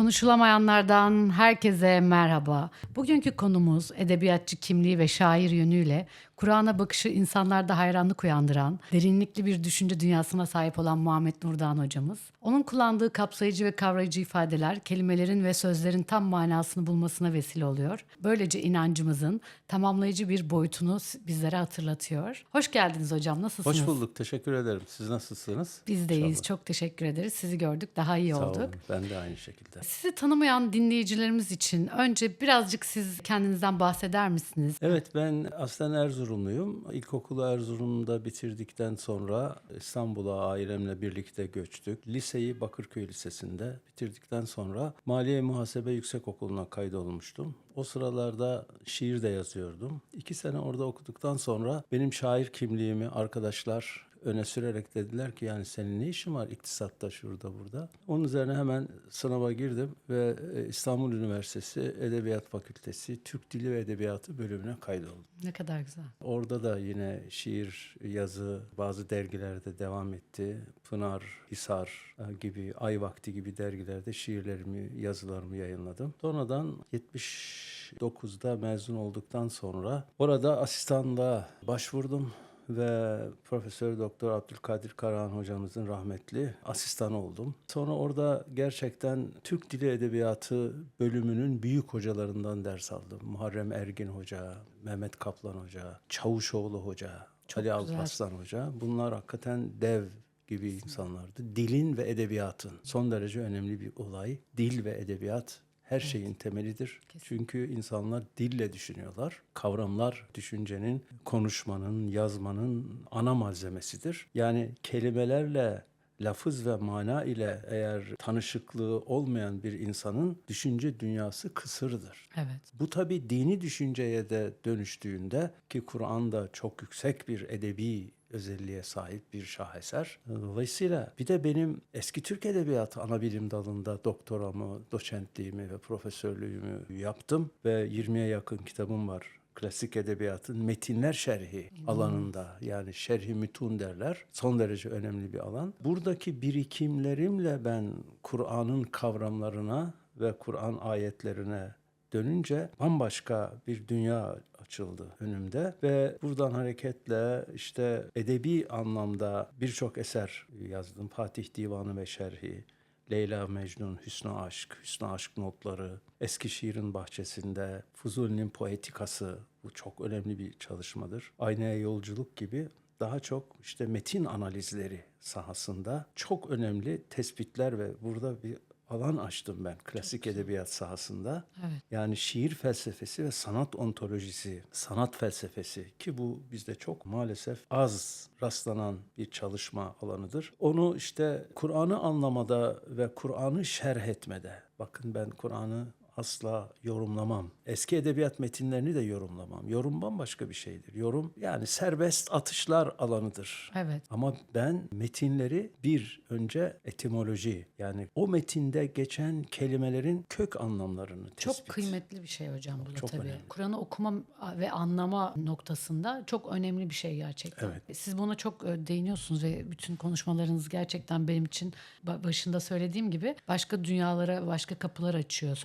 Konuşulamayanlardan herkese merhaba. Bugünkü konumuz edebiyatçı kimliği ve şair yönüyle Kur'an'a bakışı insanlarda hayranlık uyandıran, derinlikli bir düşünce dünyasına sahip olan Muhammed Nurdan hocamız. Onun kullandığı kapsayıcı ve kavrayıcı ifadeler kelimelerin ve sözlerin tam manasını bulmasına vesile oluyor. Böylece inancımızın tamamlayıcı bir boyutunu bizlere hatırlatıyor. Hoş geldiniz hocam. Nasılsınız? Hoş bulduk. Teşekkür ederim. Siz nasılsınız? Biz deyiz. İnşallah. Çok teşekkür ederiz. Sizi gördük. Daha iyi Sağ olduk. olun. Ben de aynı şekilde. Sizi tanımayan dinleyicilerimiz için önce birazcık siz kendinizden bahseder misiniz? Evet ben aslen Erzurumluyum. İlkokulu Erzurum'da bitirdikten sonra İstanbul'a ailemle birlikte göçtük. Liseyi Bakırköy Lisesi'nde bitirdikten sonra Maliye Muhasebe Yüksekokulu'na kaydolmuştum. O sıralarda şiir de yazıyordum. İki sene orada okuduktan sonra benim şair kimliğimi arkadaşlar öne sürerek dediler ki yani senin ne işin var iktisatta şurada burada. Onun üzerine hemen sınava girdim ve e, İstanbul Üniversitesi Edebiyat Fakültesi Türk Dili ve Edebiyatı bölümüne kaydoldum. Ne kadar güzel. Orada da yine şiir, yazı bazı dergilerde devam etti. Pınar, Hisar e, gibi, Ay Vakti gibi dergilerde şiirlerimi, yazılarımı yayınladım. Sonradan 79'da mezun olduktan sonra orada asistanlığa başvurdum ve Profesör Doktor Abdülkadir Karahan hocamızın rahmetli asistanı oldum. Sonra orada gerçekten Türk Dili Edebiyatı bölümünün büyük hocalarından ders aldım. Muharrem Ergin Hoca, Mehmet Kaplan Hoca, Çavuşoğlu Hoca, Ali güzel. Alparslan Hoca. Bunlar hakikaten dev gibi insanlardı. Dilin ve edebiyatın son derece önemli bir olay. Dil ve edebiyat her şeyin temelidir. Çünkü insanlar dille düşünüyorlar. Kavramlar düşüncenin, konuşmanın, yazmanın ana malzemesidir. Yani kelimelerle lafız ve mana ile eğer tanışıklığı olmayan bir insanın düşünce dünyası kısırdır. Evet. Bu tabi dini düşünceye de dönüştüğünde ki Kur'an da çok yüksek bir edebi özelliğe sahip bir şaheser. Dolayısıyla bir de benim eski Türk Edebiyatı ana bilim dalında doktoramı, doçentliğimi ve profesörlüğümü yaptım ve 20'ye yakın kitabım var klasik edebiyatın metinler şerhi alanında yani şerhi mütun derler. Son derece önemli bir alan. Buradaki birikimlerimle ben Kur'an'ın kavramlarına ve Kur'an ayetlerine dönünce bambaşka bir dünya açıldı önümde ve buradan hareketle işte edebi anlamda birçok eser yazdım. Fatih Divanı ve Şerhi, Leyla Mecnun, Hüsnü Aşk, Hüsnü Aşk notları, Eskişehir'in bahçesinde, Fuzuli'nin poetikası bu çok önemli bir çalışmadır. Aynaya yolculuk gibi daha çok işte metin analizleri sahasında çok önemli tespitler ve burada bir alan açtım ben klasik edebiyat sahasında. Evet. Yani şiir felsefesi ve sanat ontolojisi, sanat felsefesi ki bu bizde çok maalesef az rastlanan bir çalışma alanıdır. Onu işte Kur'an'ı anlamada ve Kur'an'ı şerh etmede. Bakın ben Kur'an'ı asla yorumlamam. Eski edebiyat metinlerini de yorumlamam. Yorum bambaşka bir şeydir. Yorum yani serbest atışlar alanıdır. Evet. Ama ben metinleri bir önce etimoloji yani o metinde geçen kelimelerin kök anlamlarını Çok tespit. kıymetli bir şey hocam bu da Çok tabii. Kur'an'ı okuma ve anlama noktasında çok önemli bir şey gerçekten. Evet. Siz buna çok e, değiniyorsunuz ve bütün konuşmalarınız gerçekten benim için ba- başında söylediğim gibi başka dünyalara, başka kapılar açıyor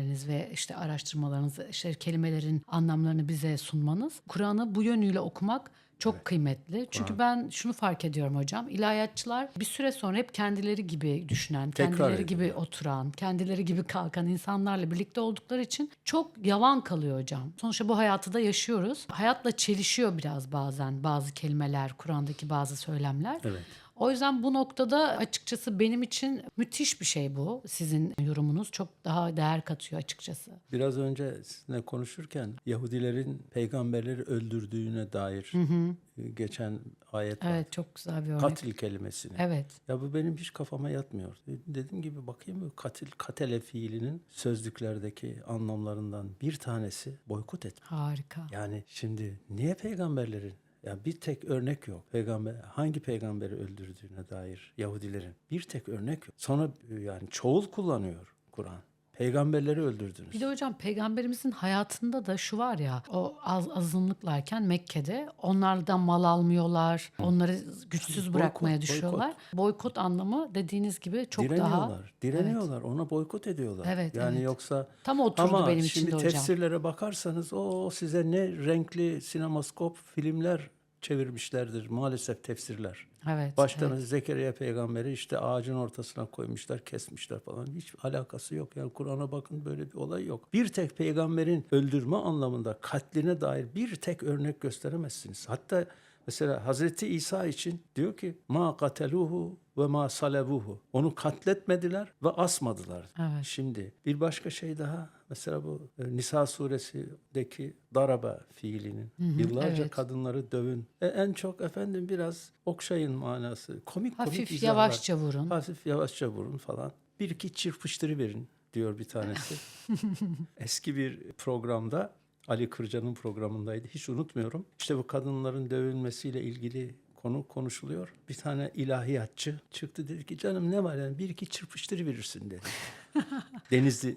söylemleriniz ve işte araştırmalarınız, işte kelimelerin anlamlarını bize sunmanız. Kur'an'ı bu yönüyle okumak çok kıymetli. Çünkü ben şunu fark ediyorum hocam. İlahiyatçılar bir süre sonra hep kendileri gibi düşünen, Tekrar kendileri ediyor. gibi oturan, kendileri gibi kalkan insanlarla birlikte oldukları için çok yavan kalıyor hocam. Sonuçta bu hayatı da yaşıyoruz. Hayatla çelişiyor biraz bazen bazı kelimeler, Kur'an'daki bazı söylemler. Evet. O yüzden bu noktada açıkçası benim için müthiş bir şey bu. Sizin yorumunuz çok daha değer katıyor açıkçası. Biraz önce sizinle konuşurken Yahudilerin peygamberleri öldürdüğüne dair e, geçen ayet var. Evet çok güzel bir örnek. Katil kelimesini. Evet. Ya bu benim hiç kafama yatmıyor. Dediğim gibi bakayım katil, katele fiilinin sözlüklerdeki anlamlarından bir tanesi boykot et. Harika. Yani şimdi niye peygamberlerin ya bir tek örnek yok. Peygamber hangi peygamberi öldürdüğüne dair Yahudilerin bir tek örnek yok. Sonra e, yani çoğul kullanıyor Kur'an. Peygamberleri öldürdünüz. Bir de hocam peygamberimizin hayatında da şu var ya o az, azınlıklarken Mekke'de onlardan mal almıyorlar. Onları güçsüz Boykot, bırakmaya boykot. düşüyorlar. Boykot anlamı dediğiniz gibi çok daha direniyorlar. Direniyorlar. Ona boykot ediyorlar. Evet, yani evet. yoksa tam oturdu ama benim şimdi için de hocam. tefsirlere bakarsanız o size ne renkli sinemaskop filmler çevirmişlerdir maalesef tefsirler. Evet. Başta evet. Zekeriya peygamberi işte ağacın ortasına koymuşlar, kesmişler falan. Hiç alakası yok. Yani Kur'an'a bakın böyle bir olay yok. Bir tek peygamberin öldürme anlamında katline dair bir tek örnek gösteremezsiniz. Hatta mesela Hazreti İsa için diyor ki ma kateluhu ve ma salebuhu. Onu katletmediler ve asmadılar. Evet. Şimdi bir başka şey daha mesela bu e, Nisa suresindeki daraba fiilinin yıllarca evet. kadınları dövün. E, en çok efendim biraz okşayın manası. Komik komik Hafif izahlar. yavaşça vurun. Hafif yavaşça vurun falan. Bir iki çırpıştırı verin diyor bir tanesi. Eski bir programda Ali Kırca'nın programındaydı. Hiç unutmuyorum. İşte bu kadınların dövülmesiyle ilgili konu konuşuluyor. Bir tane ilahiyatçı çıktı dedi ki canım ne var yani bir iki çırpıştırı verirsin dedi. Denizli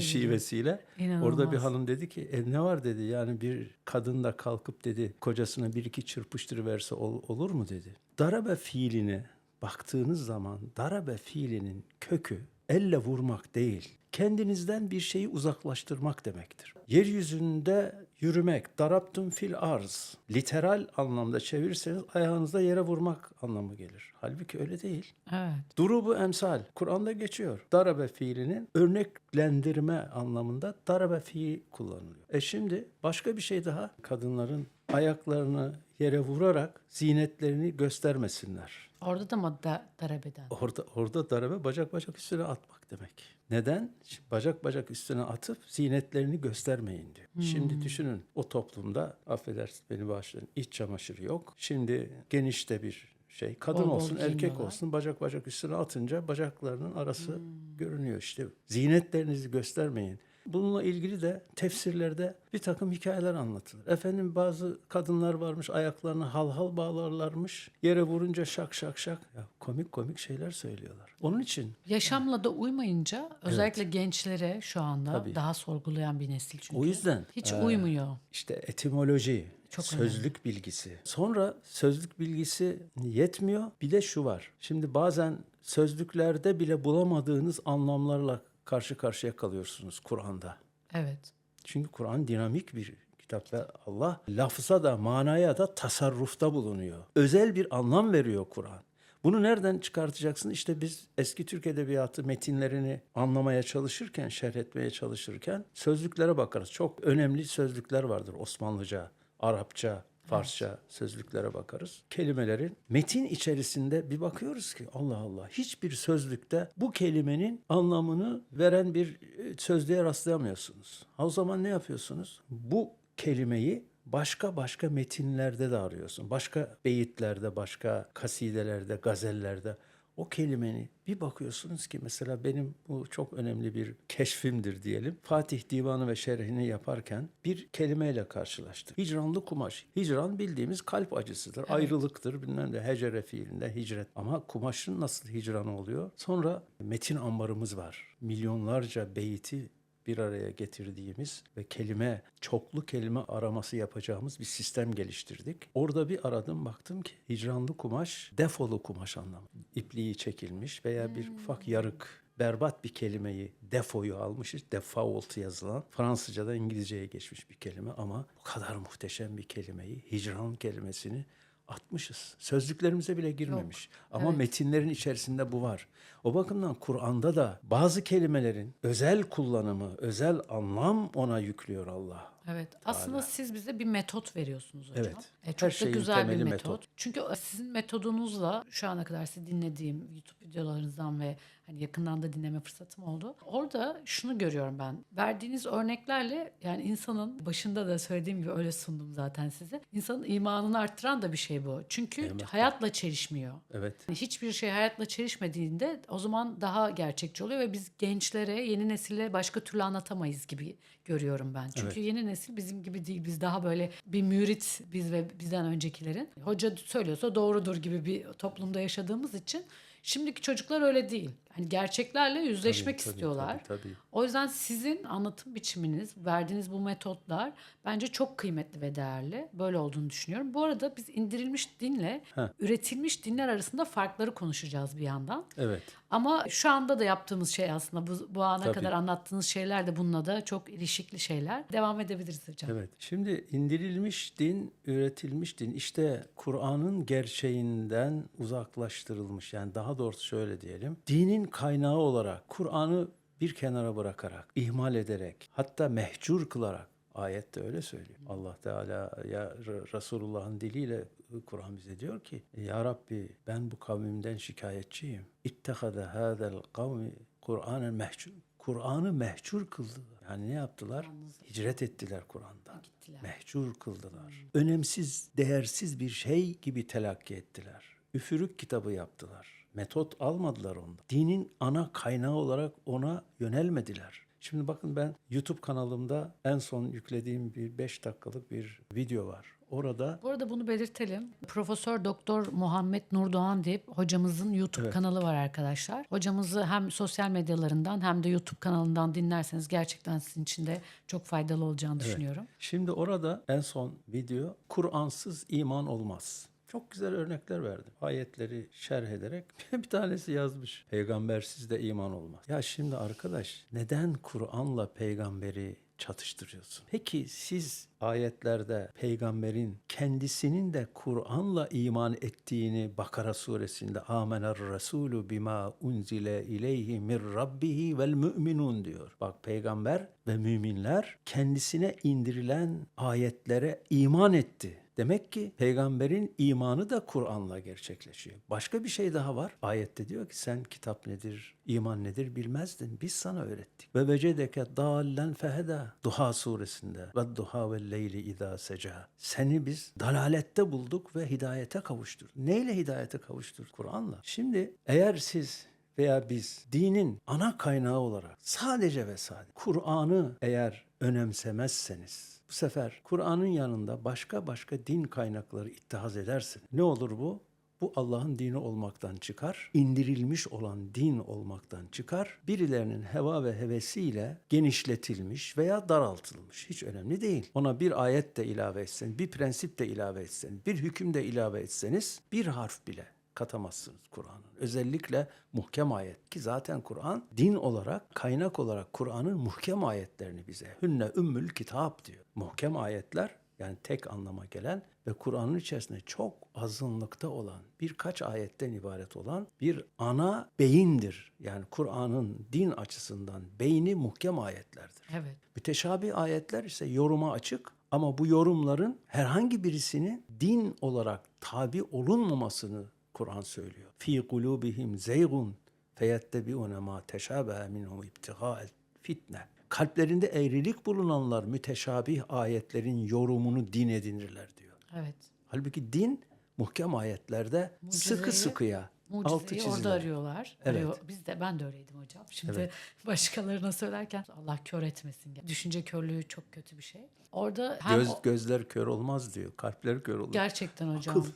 şivesiyle. İnanılmaz. Orada bir hanım dedi ki e, ne var dedi yani bir kadın da kalkıp dedi kocasına bir iki çırpıştırıverse ol, olur mu dedi. Darabe fiiline baktığınız zaman darabe fiilinin kökü elle vurmak değil kendinizden bir şeyi uzaklaştırmak demektir. Yeryüzünde yürümek, daraptun fil arz, literal anlamda çevirirseniz ayağınızda yere vurmak anlamı gelir. Halbuki öyle değil. Evet. Durubu emsal. Kur'an'da geçiyor. Darabe fiilinin örneklendirme anlamında darabe fiili kullanılıyor. E şimdi başka bir şey daha. Kadınların ayaklarını yere vurarak zinetlerini göstermesinler. Orada da mı da, darabeden? Orada orada darabe bacak bacak üstüne atmak demek. Neden? Şimdi bacak bacak üstüne atıp zinetlerini göstermeyin diyor. Şimdi düşünün o toplumda affedersin beni bağışlayın iç çamaşırı yok. Şimdi genişte bir şey kadın Bol bol olsun erkek giyiniyorlar. olsun bacak bacak üstüne atınca bacaklarının arası görünüyor işte. Zinetlerinizi göstermeyin. Bununla ilgili de tefsirlerde bir takım hikayeler anlatılır. Efendim bazı kadınlar varmış ayaklarını hal hal bağlarlarmış. Yere vurunca şak şak şak. Ya komik komik şeyler söylüyorlar. Onun için Yaşamla da uymayınca özellikle gençlere şu anda Tabii. daha sorgulayan bir nesil çünkü. o yüzden Hiç e, uymuyor. işte etimoloji, Çok sözlük bilgisi. Sonra sözlük bilgisi yetmiyor. Bir de şu var. Şimdi bazen sözlüklerde bile bulamadığınız anlamlarla karşı karşıya kalıyorsunuz Kur'an'da. Evet. Çünkü Kur'an dinamik bir kitap ve Allah lafza da manaya da tasarrufta bulunuyor. Özel bir anlam veriyor Kur'an. Bunu nereden çıkartacaksın? İşte biz eski Türk Edebiyatı metinlerini anlamaya çalışırken, şerh etmeye çalışırken sözlüklere bakarız. Çok önemli sözlükler vardır Osmanlıca, Arapça, Farsça sözlüklere bakarız. Kelimelerin metin içerisinde bir bakıyoruz ki Allah Allah hiçbir sözlükte bu kelimenin anlamını veren bir e, sözlüğe rastlayamıyorsunuz. O zaman ne yapıyorsunuz? Bu kelimeyi başka başka metinlerde de arıyorsun. Başka beyitlerde, başka kasidelerde, gazellerde o kelimeni bir bakıyorsunuz ki mesela benim bu çok önemli bir keşfimdir diyelim. Fatih Divanı ve şerhini yaparken bir kelimeyle karşılaştık. Hicranlı kumaş. Hicran bildiğimiz kalp acısıdır, ayrılıktır, bilmem ne hecere fiilinde hicret. Ama kumaşın nasıl hicranı oluyor? Sonra metin ambarımız var. Milyonlarca beyti bir araya getirdiğimiz ve kelime, çoklu kelime araması yapacağımız bir sistem geliştirdik. Orada bir aradım baktım ki hicranlı kumaş defolu kumaş anlamı. İpliği çekilmiş veya bir ufak yarık berbat bir kelimeyi defoyu almışız. Default yazılan Fransızcadan İngilizceye geçmiş bir kelime ama bu kadar muhteşem bir kelimeyi hicran kelimesini atmışız. Sözlüklerimize bile girmemiş. Ama Evet. metinlerin içerisinde bu var. O bakımdan Kur'an'da da bazı kelimelerin özel kullanımı, özel anlam ona yüklüyor Allah. Evet. Aslında siz bize bir metot veriyorsunuz hocam. Evet. E, Her çok da şeyin güzel bir metot. metot. Çünkü sizin metodunuzla şu ana kadar sizi dinlediğim YouTube videolarınızdan ve hani yakından da dinleme fırsatım oldu. Orada şunu görüyorum ben. Verdiğiniz örneklerle yani insanın başında da söylediğim gibi öyle sundum zaten size. İnsanın imanını arttıran da bir şey bu. Çünkü hayatla çelişmiyor. Evet. Yani Hiçbir şey hayatla çelişmediğinde o zaman daha gerçekçi oluyor ve biz gençlere, yeni nesile başka türlü anlatamayız gibi görüyorum ben. Çünkü yeni nesil bizim gibi değil. Biz daha böyle bir mürit biz ve bizden öncekilerin. Hoca söylüyorsa doğrudur gibi bir toplumda yaşadığımız için Şimdiki çocuklar öyle değil. Hani gerçeklerle yüzleşmek Tabii, tabii, istiyorlar. tabii, tabii. O yüzden sizin anlatım biçiminiz, verdiğiniz bu metotlar bence çok kıymetli ve değerli. Böyle olduğunu düşünüyorum. Bu arada biz indirilmiş dinle Heh. üretilmiş dinler arasında farkları konuşacağız bir yandan. Evet. Ama şu anda da yaptığımız şey aslında bu, bu ana Tabii. kadar anlattığınız şeyler de bununla da çok ilişkili şeyler. Devam edebiliriz hocam. Evet. Şimdi indirilmiş din, üretilmiş din işte Kur'an'ın gerçeğinden uzaklaştırılmış. Yani daha doğrusu şöyle diyelim. Dinin kaynağı olarak Kur'an'ı bir kenara bırakarak, ihmal ederek, hatta mehcur kılarak Ayette öyle söylüyor. Allah Teala ya Resulullah'ın diliyle Kur'an bize diyor ki Ya Rabbi ben bu kavmimden şikayetçiyim. İttehade hadel kavmi Kur'an'ı mehcur. Kur'an'ı mehcur kıldılar. Yani ne yaptılar? Hicret ettiler Kur'an'dan. Mehcur kıldılar. Önemsiz, değersiz bir şey gibi telakki ettiler. Üfürük kitabı yaptılar. Metot almadılar ondan. Dinin ana kaynağı olarak ona yönelmediler. Şimdi bakın ben YouTube kanalımda en son yüklediğim bir 5 dakikalık bir video var. Orada Bu arada bunu belirtelim. Profesör Doktor Muhammed Nurdoğan diye hocamızın YouTube kanalı var arkadaşlar. Hocamızı hem sosyal medyalarından hem de YouTube kanalından dinlerseniz gerçekten sizin için de çok faydalı olacağını düşünüyorum. Şimdi orada en son video Kur'ansız iman olmaz. Çok güzel örnekler verdim. Ayetleri şerh ederek bir tanesi yazmış. Peygambersiz de iman olmaz. Ya şimdi arkadaş neden Kur'an'la peygamberi çatıştırıyorsun? Peki siz ayetlerde peygamberin kendisinin de Kur'an'la iman ettiğini Bakara suresinde amener resulü bima unzile ileyhi min rabbihi vel müminun diyor. Bak peygamber ve müminler kendisine indirilen ayetlere iman etti. Demek ki peygamberin imanı da Kur'an'la gerçekleşiyor. Başka bir şey daha var. Ayette diyor ki sen kitap nedir, iman nedir bilmezdin. Biz sana öğrettik. Ve vecedeke dallen feheda. Duha suresinde. Ve duha ve leyli idâ seca. Seni biz dalalette bulduk ve hidayete kavuşturduk. Neyle hidayete kavuşturduk? Kur'an'la. Şimdi eğer siz veya biz dinin ana kaynağı olarak sadece ve sadece Kur'an'ı eğer önemsemezseniz bu sefer Kur'an'ın yanında başka başka din kaynakları ittihaz edersin. Ne olur bu? Bu Allah'ın dini olmaktan çıkar, indirilmiş olan din olmaktan çıkar, birilerinin heva ve hevesiyle genişletilmiş veya daraltılmış. Hiç önemli değil. Ona bir ayet de ilave etsen, bir prensip de ilave etsen, bir hüküm de ilave etseniz bir harf bile katamazsınız Kur'an'ın. Özellikle muhkem ayet ki zaten Kur'an din olarak, kaynak olarak Kur'an'ın muhkem ayetlerini bize hünne ümmül kitap diyor. Muhkem ayetler yani tek anlama gelen ve Kur'an'ın içerisinde çok azınlıkta olan birkaç ayetten ibaret olan bir ana beyindir. Yani Kur'an'ın din açısından beyni muhkem ayetlerdir. Evet. Müteşabih ayetler ise yoruma açık ama bu yorumların herhangi birisinin din olarak tabi olunmamasını Kur'an söylüyor. Fi kulubihim zeygun feyettebiune ma teşabehe minhu ibtiga'el fitne. Kalplerinde eğrilik bulunanlar müteşabih ayetlerin yorumunu din edinirler diyor. Evet. Halbuki din muhkem ayetlerde sıkı Mucizeyi- sıkıya altı Mucizeyi çizilir. orada arıyorlar. Evet. Arıyor. Biz de ben de öyleydim hocam. Şimdi başkalarına söylerken Allah kör etmesin. Düşünce körlüğü çok kötü bir şey. Orada hem Göz, o- gözler kör olmaz diyor. Kalpler kör olur. gerçekten hocam Akıl,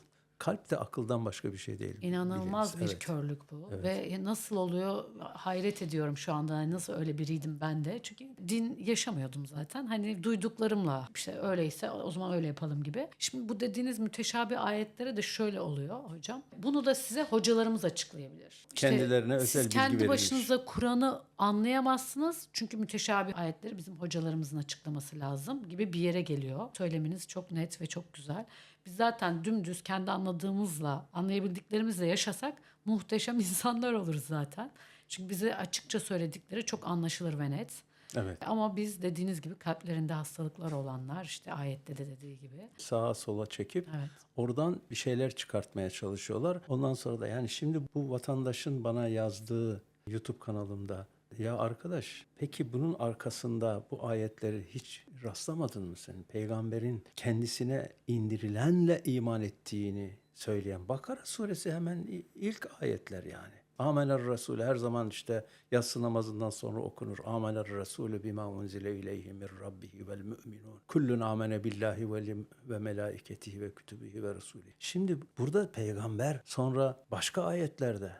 kalp de akıldan başka bir şey değil. İnanılmaz biliriz. bir körlük bu. Ve nasıl oluyor hayret ediyorum şu anda. Hani Nasıl öyle biriydim ben de. Çünkü din yaşamıyordum zaten. Hani duyduklarımla işte öyleyse o zaman öyle yapalım gibi. Şimdi bu dediğiniz müteşabih ayetlere de şöyle oluyor hocam. Bunu da size hocalarımız açıklayabilir. İşte Kendilerine özel bilgi kendi verilmiş. başınıza Kur'an'ı anlayamazsınız. Çünkü müteşabih ayetleri bizim hocalarımızın açıklaması lazım gibi bir yere geliyor. Söyleminiz çok net ve çok güzel. Biz zaten dümdüz kendi anladığımızla, anlayabildiklerimizle yaşasak muhteşem insanlar oluruz zaten. Çünkü bize açıkça söyledikleri çok anlaşılır ve net. Evet. Ama biz dediğiniz gibi kalplerinde hastalıklar olanlar işte ayette de dediği gibi. Sağa sola çekip Evet. oradan bir şeyler çıkartmaya çalışıyorlar. Ondan sonra da yani şimdi bu vatandaşın bana yazdığı YouTube kanalımda ya arkadaş peki bunun arkasında bu ayetleri hiç rastlamadın mı sen? Peygamberin kendisine indirilenle iman ettiğini söyleyen Bakara suresi hemen ilk ayetler yani. Amener Resul her zaman işte yatsı namazından sonra okunur. Amener Resulü bima unzile ileyhi min rabbihi vel müminun. Kullun amene billahi ve melaiketihi ve kütübihi ve resulü. Şimdi burada peygamber sonra başka ayetlerde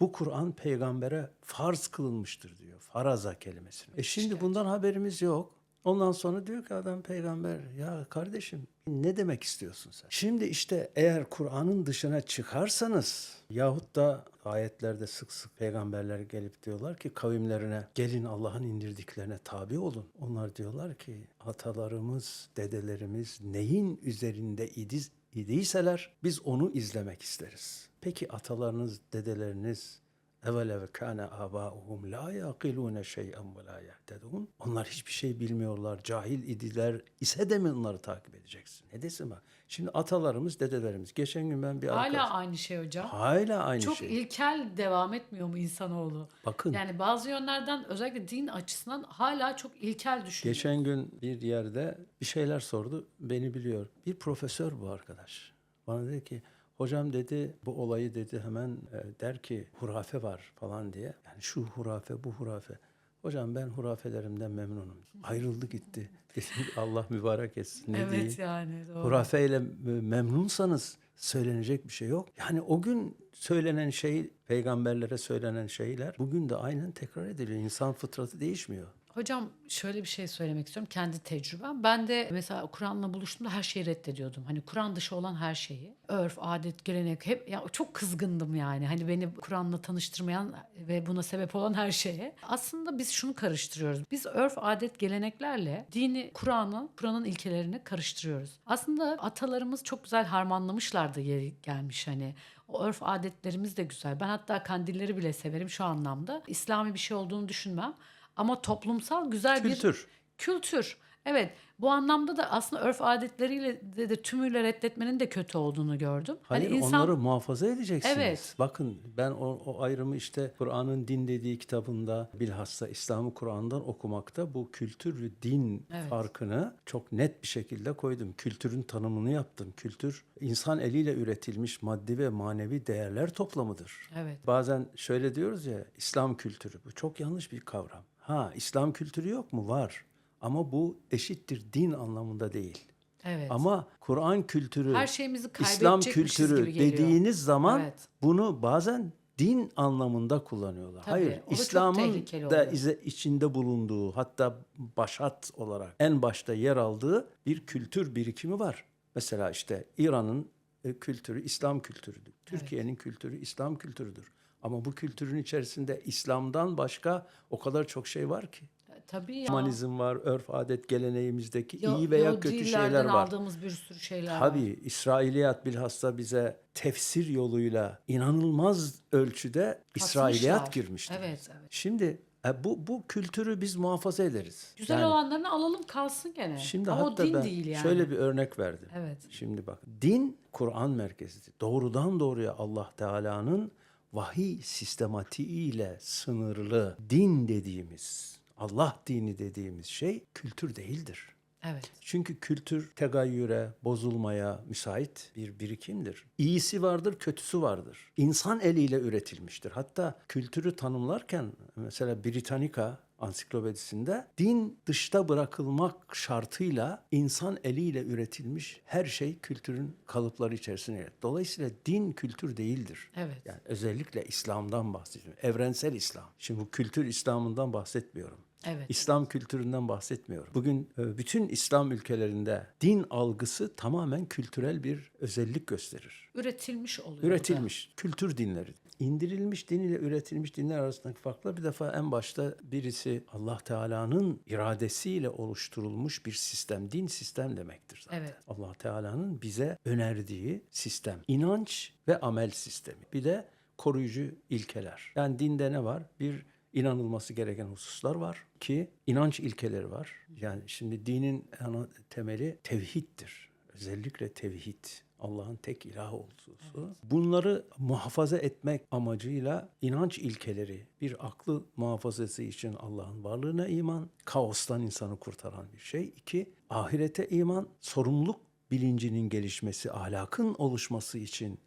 Bu Kur'an peygambere farz kılınmıştır diyor. Faraza kelimesini. E şimdi bundan haberimiz yok. Ondan sonra diyor ki adam peygamber ya kardeşim ne demek istiyorsun sen? Şimdi işte eğer Kur'an'ın dışına çıkarsanız yahut da ayetlerde sık sık peygamberler gelip diyorlar ki kavimlerine gelin Allah'ın indirdiklerine tabi olun. Onlar diyorlar ki atalarımız, dedelerimiz neyin üzerinde idi, idiyseler biz onu izlemek isteriz. Peki atalarınız, dedeleriniz evvele ve kâne âbâuhum lâ yâkilûne şey'en ve lâ yehtedûn. Onlar hiçbir şey bilmiyorlar, cahil idiler ise de mi onları takip edeceksin? Ne desin bak. Şimdi atalarımız, dedelerimiz. Geçen gün ben bir arkadaş... Hala aynı şey hocam. Hala aynı Çok şey. ilkel devam etmiyor mu insanoğlu? Bakın Yani bazı yönlerden özellikle din açısından hala çok ilkel düşünüyor. geçen gün bir yerde bir şeyler sordu. Beni biliyor. Bir profesör bu arkadaş. Bana dedi ki hocam dedi bu olayı dedi hemen e, der ki hurafe var falan diye. Yani şu hurafe bu hurafe. Hocam ben hurafelerimden memnunum. Ayrıldı gitti. Allah mübarek etsin. Ne evet diyeyim? yani doğru. Hurafeyle memnunsanız söylenecek bir şey yok. Yani o gün söylenen şey, peygamberlere söylenen şeyler bugün de aynen tekrar ediliyor. İnsan fıtratı değişmiyor. Hocam şöyle bir şey söylemek istiyorum. Kendi tecrübem. Ben de mesela Kur'an'la buluştuğumda her şeyi reddediyordum. Hani Kur'an dışı olan her şeyi. Örf, adet, gelenek hep ya çok kızgındım yani. Hani beni Kur'an'la tanıştırmayan ve buna sebep olan her şeye. Aslında biz şunu karıştırıyoruz. Biz örf, adet, geleneklerle dini, Kur'an'ı, Kur'an'ın ilkelerini karıştırıyoruz. Aslında atalarımız çok güzel harmanlamışlardı yeri gelmiş hani. O örf adetlerimiz de güzel. Ben hatta kandilleri bile severim şu anlamda. İslami bir şey olduğunu düşünmem. Ama toplumsal güzel bir Kültür. kültür. Evet bu anlamda da aslında örf adetleriyle de, de tümüyle reddetmenin de kötü olduğunu gördüm. Hayır hani insan onları muhafaza edeceksiniz. Evet. Bakın ben o, o ayrımı işte Kur'an'ın din dediği kitabında bilhassa İslam'ı Kur'an'dan okumakta bu kültür ve din Evet. farkını çok net bir şekilde koydum. Kültürün tanımını yaptım. Kültür insan eliyle üretilmiş maddi ve manevi değerler toplamıdır. evet Bazen şöyle diyoruz ya İslam kültürü bu çok yanlış bir kavram. Ha İslam kültürü yok mu? Var. Ama bu eşittir din anlamında değil. evet. Ama Kur'an kültürü, Her şeyimizi İslam kültürü dediğiniz zaman Evet. bunu bazen din anlamında kullanıyorlar. Tabii, Hayır, İslam'ın da oluyor. içinde bulunduğu hatta başat olarak en başta yer aldığı bir kültür birikimi var. Mesela işte İran'ın e, kültürü İslam kültürüdür. Türkiye'nin kültürü İslam kültürüdür. Ama bu kültürün içerisinde İslam'dan başka o kadar çok şey var ki. Tabii ya. Humanizm var, örf adet geleneğimizdeki Yo- iyi veya kötü Yahudilerden şeyler var. aldığımız bir sürü şeyler var. Tabii İsrailiyat bilhassa bize tefsir yoluyla inanılmaz ölçüde İsrailiyat girmiştir. Evet, evet. Şimdi e, bu bu kültürü biz muhafaza ederiz. Güzel Yani olanlarını alalım kalsın gene. Şimdi Ama o hatta din ben değil yani. şöyle bir örnek verdim. Evet. Şimdi bak din Kur'an merkezidir. Doğrudan doğruya Allah Teala'nın vahiy sistematiğiyle sınırlı din dediğimiz, Allah dini dediğimiz şey kültür değildir. Evet. Çünkü kültür tegayyüre, bozulmaya müsait bir birikimdir. İyisi vardır, kötüsü vardır. İnsan eliyle üretilmiştir. Hatta kültürü tanımlarken mesela Britannica ansiklopedisinde din dışta bırakılmak şartıyla insan eliyle üretilmiş her şey kültürün kalıpları içerisine yer. Dolayısıyla din kültür değildir. Evet. Yani özellikle İslam'dan bahsediyorum. Evrensel İslam. Şimdi bu kültür İslam'ından bahsetmiyorum. Evet. İslam kültüründen bahsetmiyorum. Bugün e, bütün İslam ülkelerinde din algısı tamamen kültürel bir özellik gösterir. Üretilmiş oluyor. bu da. Üretilmiş kültür dinleri. İndirilmiş din ile üretilmiş dinler arasındaki farklar bir defa en başta birisi Allah Teala'nın iradesiyle oluşturulmuş bir sistem, din sistem demektir zaten. Evet. Allah Teala'nın bize önerdiği sistem, inanç ve amel sistemi. Bir de koruyucu ilkeler. Yani dinde ne var? Bir inanılması gereken hususlar var ki inanç ilkeleri var. Yani şimdi dinin ana temeli tevhiddir. Özellikle tevhid. Allah'ın tek ilah olduğu. Bunları muhafaza etmek amacıyla inanç ilkeleri, bir aklı muhafazası için Allah'ın varlığına iman, kaostan insanı kurtaran bir şey. İki, ahirete iman, sorumluluk bilincinin gelişmesi, ahlakın oluşması için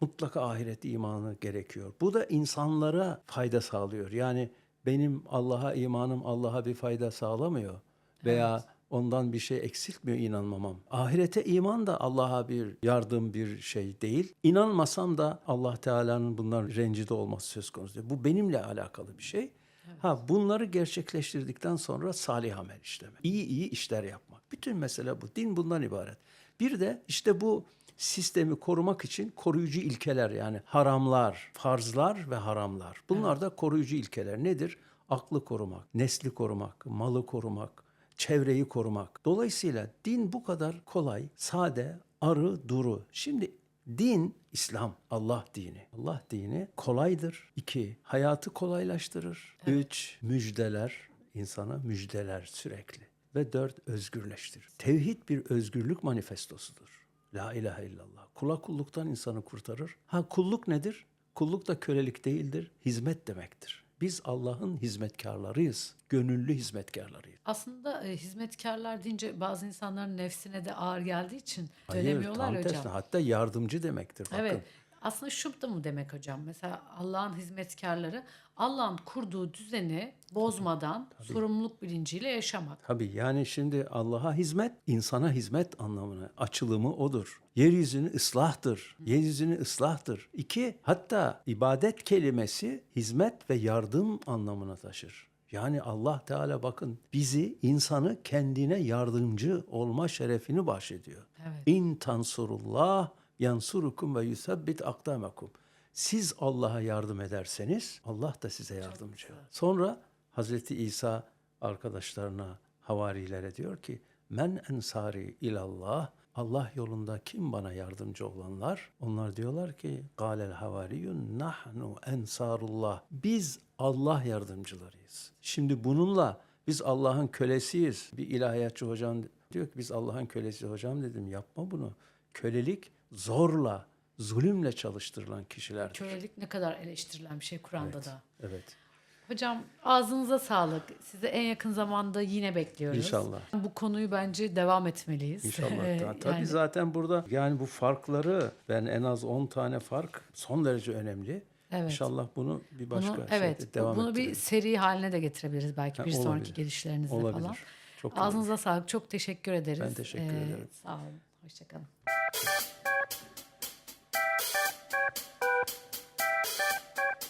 mutlaka ahiret imanı gerekiyor. Bu da insanlara fayda sağlıyor. Yani benim Allah'a imanım Allah'a bir fayda sağlamıyor veya ondan bir şey eksiltmiyor inanmamam. Ahirete iman da Allah'a bir yardım bir şey değil. İnanmasam da Allah Teala'nın bunlar rencide olması söz konusu değil. Bu benimle alakalı bir şey. Ha bunları gerçekleştirdikten sonra salih amel işlemek. İyi iyi işler yapmak. Bütün mesele bu. Din bundan ibaret. Bir de işte bu sistemi korumak için koruyucu ilkeler yani haramlar, farzlar ve haramlar. Bunlar da koruyucu ilkeler. Nedir? Aklı korumak, nesli korumak, malı korumak, çevreyi korumak. Dolayısıyla din bu kadar kolay, sade, arı, duru. Şimdi din İslam, Allah dini. Allah dini kolaydır. İki, hayatı kolaylaştırır. Üç, müjdeler, insana müjdeler sürekli. Ve dört, özgürleştirir. Tevhid bir özgürlük manifestosudur. La ilahe illallah. Kula kulluktan insanı kurtarır. Ha kulluk nedir? Kulluk da kölelik değildir, hizmet demektir. Biz Allah'ın hizmetkarlarıyız. Gönüllü hizmetkarlarıyız. Aslında e, hizmetkarlar deyince bazı insanların nefsine de ağır geldiği için Hayır, tam hocam. tersine. Hatta yardımcı demektir. Bakın. Evet. Aslında şu da mı demek hocam? Mesela Allah'ın hizmetkarları Allah'ın kurduğu düzeni bozmadan sorumluluk bilinciyle yaşamak. Tabii yani şimdi Allah'a hizmet, insana hizmet anlamına açılımı odur. Yeryüzünü ıslahtır. Yeryüzünü ıslahtır. İki, hatta ibadet kelimesi hizmet ve yardım anlamına taşır. Yani Allah Teala bakın bizi insanı kendine yardımcı olma şerefini bahşediyor. Evet. İn tansurullah yansurukum ve yusabbit akdamakum. Siz Allah'a yardım ederseniz Allah da size yardımcı. Sonra Hazreti İsa arkadaşlarına, havarilere diyor ki men ensari ilallah Allah yolunda kim bana yardımcı olanlar? Onlar diyorlar ki galel havariyun nahnu ensarullah. Biz Allah yardımcılarıyız. Şimdi bununla biz Allah'ın kölesiyiz. Bir ilahiyatçı hocam diyor ki biz Allah'ın kölesi hocam dedim yapma bunu. Kölelik zorla, zulümle çalıştırılan kişilerdir. Kölelik ne kadar eleştirilen bir şey Kur'an'da da. Evet. Hocam ağzınıza sağlık. Sizi en yakın zamanda yine bekliyoruz. İnşallah. Bu konuyu bence devam etmeliyiz. İnşallah. Ee, Ta- Tabii yani- zaten burada yani bu farkları ben en az 10 tane fark son derece önemli. Evet. İnşallah bunu bir başka Bunu, şeyde evet, devam bunu bir seri haline de getirebiliriz belki Ha, bir sonraki olabilir. gelişlerinizle Olabilir. falan. Çok Ağzınıza sağlık. Çok teşekkür ederiz. Ee, Ben teşekkür ederim. Sağ olun. Hoşçakalın.